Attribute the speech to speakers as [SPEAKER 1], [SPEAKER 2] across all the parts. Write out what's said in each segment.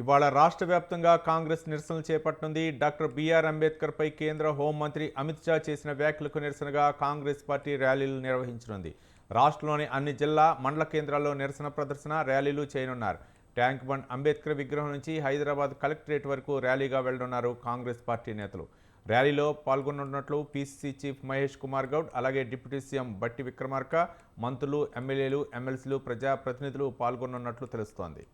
[SPEAKER 1] ఇవాళ రాష్ట్ర వ్యాప్తంగా కాంగ్రెస్ నిరసనలు చేపట్టనుంది. డాక్టర్ బీఆర్ అంబేద్కర్పై కేంద్ర హోంమంత్రి అమిత్ షా చేసిన వ్యాఖ్యలకు నిరసనగా కాంగ్రెస్ పార్టీ ర్యాలీలు నిర్వహించనుంది. రాష్ట్రంలోని అన్ని జిల్లా మండల కేంద్రాల్లో నిరసన ప్రదర్శన ర్యాలీలు చేయనున్నారు. ట్యాంక్ బండ్ అంబేద్కర్ విగ్రహం నుంచి హైదరాబాద్ కలెక్టరేట్ వరకు ర్యాలీగా వెళ్ళనున్నారు కాంగ్రెస్ పార్టీ నేతలు. ర్యాలీలో పాల్గొనున్నట్లు పీసీసీ చీఫ్ మహేష్ కుమార్ గౌడ్ అలాగే డిప్యూటీ సీఎం బట్టి విక్రమార్క మంత్రులు ఎమ్మెల్యేలు ఎమ్మెల్సీలు ప్రజాప్రతినిధులు పాల్గొనున్నట్లు తెలుస్తోంది.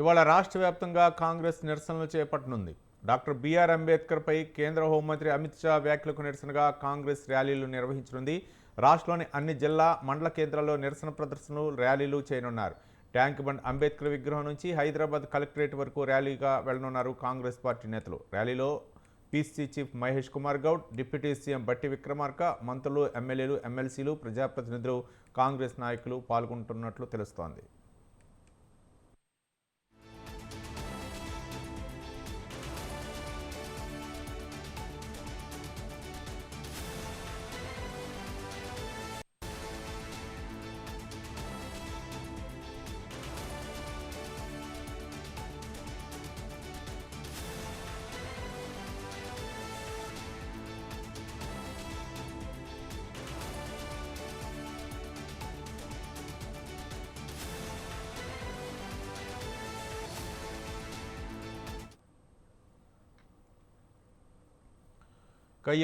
[SPEAKER 1] ఇవాళ రాష్ట్ర వ్యాప్తంగా కాంగ్రెస్ నిరసనలు చేపట్టనుంది. డాక్టర్ బీఆర్ అంబేద్కర్పై కేంద్ర హోంమంత్రి అమిత్ షా వ్యాఖ్యలకు నిరసనగా కాంగ్రెస్ ర్యాలీలు నిర్వహించనుంది. రాష్ట్రంలోని అన్ని జిల్లా మండల కేంద్రాల్లో నిరసన ప్రదర్శనలు ర్యాలీలు చేయనున్నారు. ట్యాంక్ బండ్ అంబేద్కర్ విగ్రహం నుంచి హైదరాబాద్ కలెక్టరేట్ వరకు ర్యాలీగా వెళ్ళనున్నారు కాంగ్రెస్ పార్టీ నేతలు. ర్యాలీలో PC chief Mahesh Kumar Goud deputy CM Bhatti Vikramarka మంత్రులు ఎమ్మెల్యేలు ఎమ్మెల్సీలు ప్రజాప్రతినిధులు కాంగ్రెస్ నాయకులు పాల్గొంటున్నట్లు తెలుస్తోంది.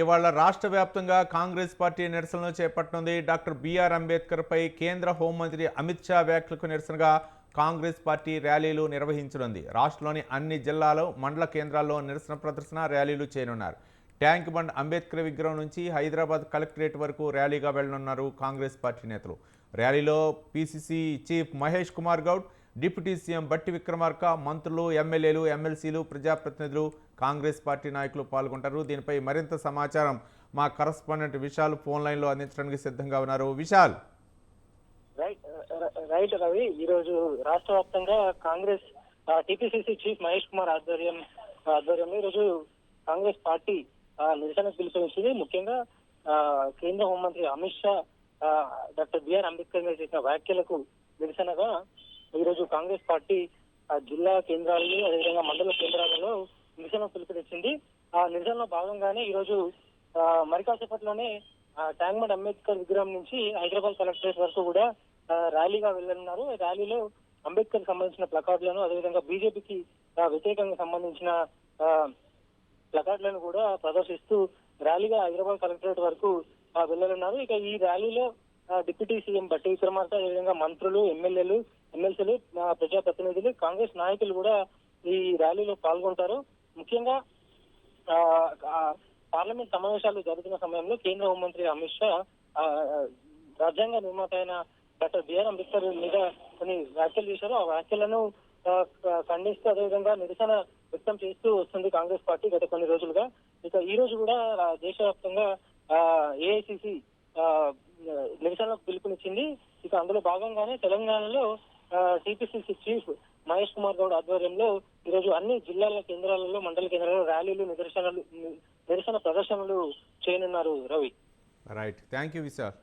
[SPEAKER 1] ఇవాళ రాష్ట్ర వ్యాప్తంగా కాంగ్రెస్ పార్టీ నిరసనలు చేపట్టనుంది. డాక్టర్ బిఆర్ అంబేద్కర్పై కేంద్ర హోంమంత్రి అమిత్ షా వ్యాఖ్యలకు నిరసనగా కాంగ్రెస్ పార్టీ ర్యాలీలు నిర్వహించనుంది. రాష్ట్రంలోని అన్ని జిల్లాలో మండల కేంద్రాల్లో నిరసన ప్రదర్శన ర్యాలీలు చేయనున్నారు. ట్యాంక్ బండ్ అంబేద్కర్ విగ్రహం నుంచి హైదరాబాద్ కలెక్టరేట్ వరకు ర్యాలీగా వెళ్ళనున్నారు కాంగ్రెస్ పార్టీ నేతలు. ర్యాలీలో PCC chief Mahesh Kumar Goud deputy CM Bhatti Vikramarka మంత్రులు ఎమ్మెల్యేలు ఎమ్మెల్సీలు ప్రజాప్రతినిధులు కాంగ్రెస్ పార్టీ నాయకులు పాల్గొంటారు. దీనిపై మరింత సమాచారం మా కరస్పాండెంట్ విశాల్ ఫోన్ లైన్లో అందించడానికి సిద్ధంగా ఉన్నారు. విశాల్.
[SPEAKER 2] Right right Ravi. ఈ రోజు రాష్ట్ర వ్యాప్తంగా కాంగ్రెస్ టిపిసిసి చీఫ్ మహేష్ కుమార్ ఆధ్వర్యం ఆధ్వర్యంలో ఈరోజు కాంగ్రెస్ పార్టీ నిరసన పిలుపునిచ్చింది. ముఖ్యంగా కేంద్ర హోంమంత్రి Amit Shah doctor B R Ambedkar గారు చేసిన వ్యాఖ్యలకు నిరసనగా ఈరోజు కాంగ్రెస్ పార్టీ ఆ, జిల్లా కేంద్రాలను అదేవిధంగా మండల కేంద్రాలలో నిరసన పిలుపునిచ్చింది ఆ నిరసనలో భాగంగానే ఈరోజు ఆ, మరి కాసేపట్లోనే ట్యాంక్ అంబేద్కర్ విగ్రహం నుంచి హైదరాబాద్ కలెక్టరేట్ వరకు కూడా ర్యాలీగా వెళ్ళనున్నారు. ఈ ర్యాలీలో అంబేద్కర్ సంబంధించిన ప్లకార్డులను అదేవిధంగా బీజేపీకి వ్యతిరేకంగా సంబంధించిన ప్లకార్డులను కూడా ప్రదర్శిస్తూ ర్యాలీగా హైదరాబాద్ కలెక్టరేట్ వరకు వెళ్ళనున్నారు. ఇక ఈ ర్యాలీలో డిప్యూటీ సీఎం బట్టి విక్రమార్క అదేవిధంగా మంత్రులు ఎమ్మెల్యేలు ఎమ్మెల్సీలు ప్రజాప్రతినిధులు కాంగ్రెస్ నాయకులు కూడా ఈ ర్యాలీలో పాల్గొంటారు. ముఖ్యంగా ఆ, పార్లమెంట్ సమావేశాలు జరుగుతున్న సమయంలో కేంద్ర హోంమంత్రి అమిత్ షా రాజ్యాంగ నిర్మాత అయిన డాక్టర్ బిఆర్ అంబేద్కర్ మీద కొన్ని వ్యాఖ్యలు చేశారు. ఆ వ్యాఖ్యలను ఖండిస్తూ అదేవిధంగా నిరసన వ్యక్తం చేస్తూ వస్తుంది కాంగ్రెస్ పార్టీ గత కొన్ని రోజులుగా. ఇక ఈ రోజు కూడా ఆ, దేశవ్యాప్తంగా ఏఐసిసి నిరసనకు పిలుపునిచ్చింది. ఇక అందులో భాగంగానే తెలంగాణలో టీపీసీసీ చీఫ్ మహేష్ కుమార్ గౌడ్ ఆధ్వర్యంలో ఈరోజు అన్ని జిల్లాల కేంద్రాలలో మండల కేంద్రాలలో ర్యాలీలు నిదర్శనలు నిరసన ప్రదర్శనలు చేయనున్నారు Ravi.
[SPEAKER 1] Right thank you Vishal